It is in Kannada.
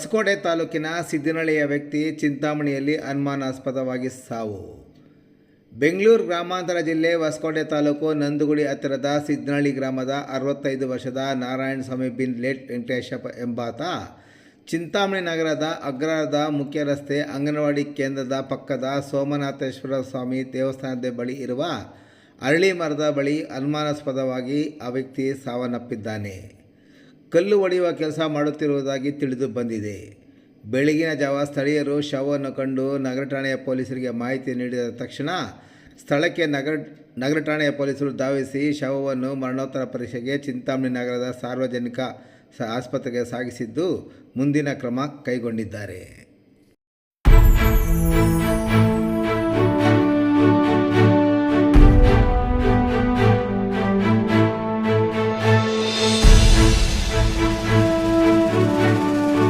ಹೊಸಕೋಟೆ ತಾಲೂಕಿನ ಸಿದ್ದಿನಳ್ಳಿಯ ವ್ಯಕ್ತಿ ಚಿಂತಾಮಣಿಯಲ್ಲಿ ಅನುಮಾನಾಸ್ಪದವಾಗಿ ಸಾವು. ಬೆಂಗಳೂರು ಗ್ರಾಮಾಂತರ ಜಿಲ್ಲೆ ಹೊಸಕೋಟೆ ತಾಲೂಕು ನಂದುಗುಡಿ ಹತ್ತಿರದ ಸಿದ್ದಿನಳ್ಳಿ ಗ್ರಾಮದ ಅರವತ್ತೈದು ವರ್ಷದ ನಾರಾಯಣಸ್ವಾಮಿ ಬಿನ್ ಲೇಟ್ ವೆಂಕಟೇಶಪ್ಪ ಎಂಬಾತ ಚಿಂತಾಮಣಿ ನಗರದ ಅಗ್ರಹಾರದ ಮುಖ್ಯ ರಸ್ತೆ ಅಂಗನವಾಡಿ ಕೇಂದ್ರದ ಪಕ್ಕದ ಸೋಮನಾಥೇಶ್ವರ ಸ್ವಾಮಿ ದೇವಸ್ಥಾನದ ಬಳಿ ಇರುವ ಅರಳಿ ಮರದ ಬಳಿ ಅನುಮಾನಾಸ್ಪದವಾಗಿ ಆ ವ್ಯಕ್ತಿ ಸಾವನ್ನಪ್ಪಿದ್ದಾನೆ. ಕಲ್ಲು ಒಡೆಯುವ ಕೆಲಸ ಮಾಡುತ್ತಿರುವುದಾಗಿ ತಿಳಿದು ಬಂದಿದೆ. ಬೆಳಗಿನ ಜಾವ ಸ್ಥಳೀಯರು ಶವವನ್ನು ಕಂಡು ನಗರ ಠಾಣೆಯ ಪೊಲೀಸರಿಗೆ ಮಾಹಿತಿ ನೀಡಿದ ತಕ್ಷಣ ಸ್ಥಳಕ್ಕೆ ನಗರ ನಗರ ಠಾಣೆಯ ಪೊಲೀಸರು ಧಾವಿಸಿ ಶವವನ್ನು ಮರಣೋತ್ತರ ಪರೀಕ್ಷೆಗೆ ಚಿಂತಾಮಣಿ ನಗರದ ಸಾರ್ವಜನಿಕ ಆಸ್ಪತ್ರೆಗೆ ಸಾಗಿಸಿದ್ದು ಮುಂದಿನ ಕ್ರಮ ಕೈಗೊಂಡಿದ್ದಾರೆ.